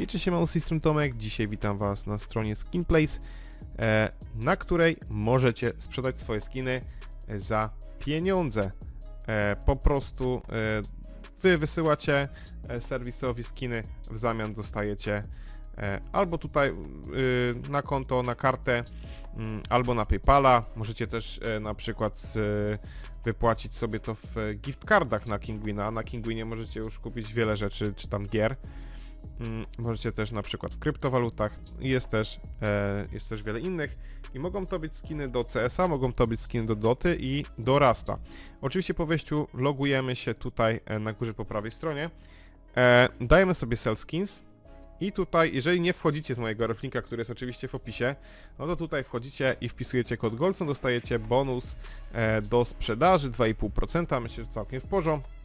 Hej, cześć, siemano, z tej strony Tomek. Dzisiaj witam Was na stronie Skinplace, e, na której możecie sprzedać swoje skiny e, za pieniądze. E, po prostu Wy wysyłacie serwisowi skiny, w zamian dostajecie albo tutaj na konto, na kartę, mm, albo na Paypala. Możecie też na przykład wypłacić sobie to w gift cardach na Kingwina. Na Kingwinie możecie już kupić wiele rzeczy, czy tam gier. Mm, Możecie też na przykład w kryptowalutach. Jest też, e, jest też wiele innych. I mogą to być skiny do CS-a, mogą to być skiny do Doty i do Rasta. Oczywiście po wejściu logujemy się tutaj e, na górze po prawej stronie. E, dajemy sobie Sell Skins. I tutaj, jeżeli nie wchodzicie z mojego reflinka, który jest oczywiście w opisie, no to tutaj wchodzicie i wpisujecie kod Golcon, dostajecie bonus e, do sprzedaży 2,5%, myślę, że całkiem w porządku.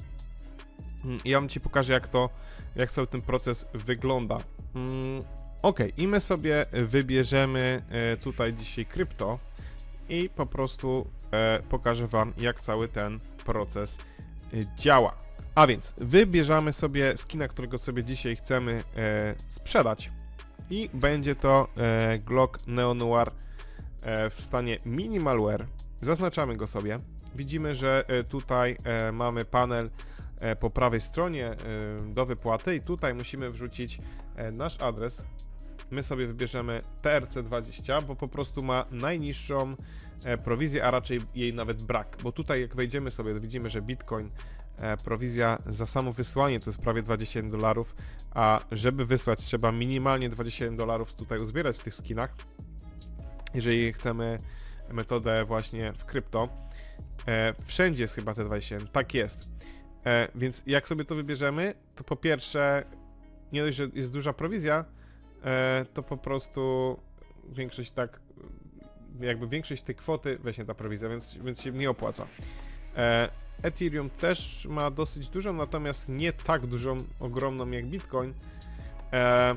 Mm, ja wam ci pokażę jak to, jak cały ten proces wygląda. Mm, ok, i my sobie wybierzemy e, tutaj dzisiaj krypto i po prostu e, pokażę wam jak cały ten proces e, działa. A więc wybierzemy sobie skina, którego sobie dzisiaj chcemy sprzedać i będzie to Glock Neo Noir e, w stanie minimalware. Zaznaczamy go sobie. Widzimy, że tutaj mamy panel po prawej stronie e, do wypłaty i tutaj musimy wrzucić e, nasz adres. My sobie wybierzemy TRC20, bo po prostu ma najniższą e, prowizję, a raczej jej nawet brak, bo tutaj jak wejdziemy sobie, widzimy, że Bitcoin e, prowizja za samo wysłanie to jest prawie 27 dolarów, a żeby wysłać trzeba minimalnie 27 dolarów tutaj uzbierać w tych skinach, jeżeli chcemy metodę właśnie w krypto. E, wszędzie jest chyba te 27, tak jest. E, więc jak sobie to wybierzemy, to po pierwsze, nie dość, że jest duża prowizja, e, to po prostu większość tak, jakby większość tej kwoty weźmie ta prowizja, więc, więc się nie opłaca. E, Ethereum też ma dosyć dużą, natomiast nie tak dużą, ogromną jak Bitcoin. E,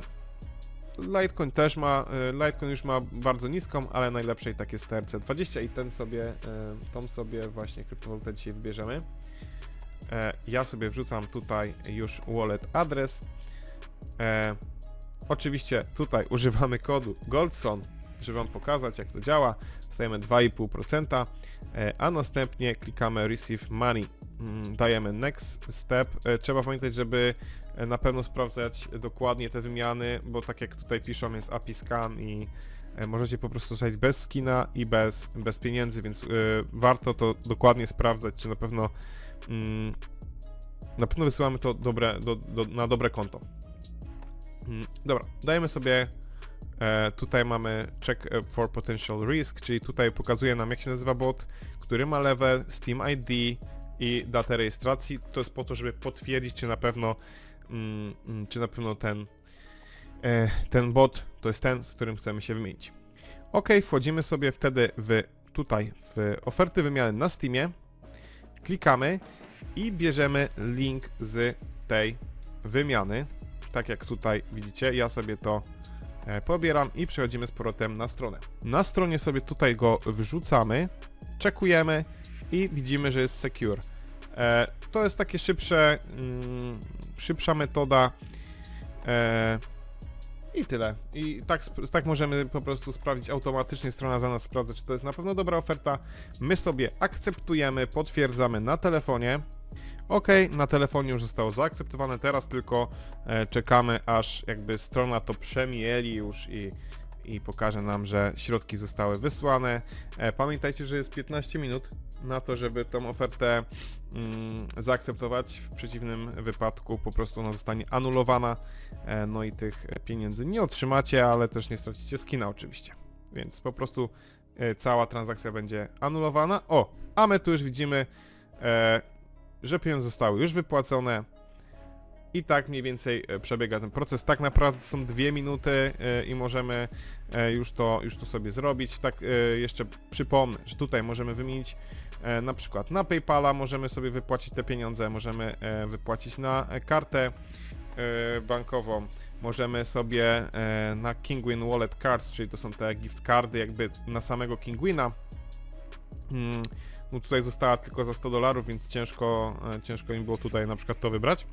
Litecoin też ma, e, Litecoin już ma bardzo niską, ale najlepszej tak jest TRC20 i ten sobie, e, tą sobie właśnie kryptowalutę dzisiaj wybierzemy. E, Ja sobie wrzucam tutaj już wallet adres. E, Oczywiście tutaj używamy kodu Goldson, żeby Wam pokazać jak to działa. Dostajemy 2,5%, e, a następnie klikamy Receive Money. Mm, Dajemy Next Step. Trzeba pamiętać, żeby na pewno sprawdzać dokładnie te wymiany, bo tak jak tutaj piszą jest API Scan i możecie po prostu dostać bez skina i bez, bez pieniędzy, więc e, warto to dokładnie sprawdzać, czy na pewno mm, na pewno wysyłamy to dobre, do, do, na dobre konto. Mm, Dobra, dajemy sobie e, tutaj mamy check e, for potential risk, czyli tutaj pokazuje nam jak się nazywa bot, który ma level, Steam ID i datę rejestracji. To jest po to, żeby potwierdzić czy na pewno mm, mm, czy na pewno ten e, ten bot to jest ten, z którym chcemy się wymienić. Ok, wchodzimy sobie wtedy w tutaj w oferty wymiany na Steamie, klikamy i bierzemy link z tej wymiany. Tak jak tutaj widzicie, ja sobie to e, pobieram i przechodzimy z powrotem na stronę. Na stronie sobie tutaj go wrzucamy, czekujemy i widzimy, że jest secure. E, to jest takie szybsze, mm, szybsza metoda e, i tyle. I tak, tak możemy po prostu sprawdzić automatycznie, strona za nas sprawdza, czy to jest na pewno dobra oferta. My sobie akceptujemy, potwierdzamy na telefonie. Ok, na telefonie już zostało zaakceptowane, teraz tylko e, czekamy aż jakby strona to przemieli już i, i pokaże nam, że środki zostały wysłane. E, pamiętajcie, że jest 15 minut na to, żeby tą ofertę mm, zaakceptować, w przeciwnym wypadku po prostu ona zostanie anulowana, e, no i tych pieniędzy nie otrzymacie, ale też nie stracicie skina oczywiście. Więc po prostu e, cała transakcja będzie anulowana. O, a my tu już widzimy że pieniądze zostały już wypłacone i tak mniej więcej e, przebiega ten proces. Tak naprawdę są dwie minuty e, i możemy e, już to, już to sobie zrobić. Tak jeszcze przypomnę, że tutaj możemy wymienić na przykład na Paypala, możemy sobie wypłacić te pieniądze, możemy wypłacić na kartę bankową, możemy sobie na Kingwin Wallet Cards, czyli to są te gift cardy jakby na samego Kingwina. Mm, no tutaj została tylko za 100 dolarów, więc ciężko, ciężko im było tutaj na przykład to wybrać.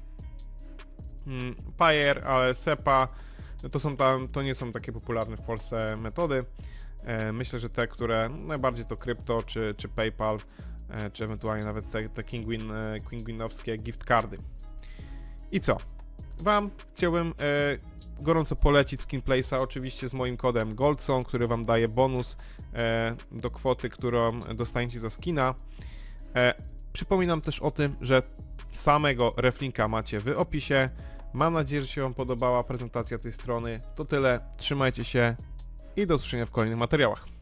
Mm, Payer, ale SEPA, to są tam, to nie są takie popularne w Polsce metody. E, myślę, że te, które najbardziej to krypto, czy, czy PayPal, e, czy ewentualnie nawet te, te Kinguin, e, Kinguinowskie gift cardy. I co? Wam chciałbym gorąco polecić Skinplace'a, oczywiście z moim kodem Goldsong, który Wam daje bonus do kwoty, którą dostaniecie za skina. Przypominam też o tym, że samego reflinka macie w opisie. Mam nadzieję, że się Wam podobała prezentacja tej strony. To tyle, trzymajcie się i do usłyszenia w kolejnych materiałach.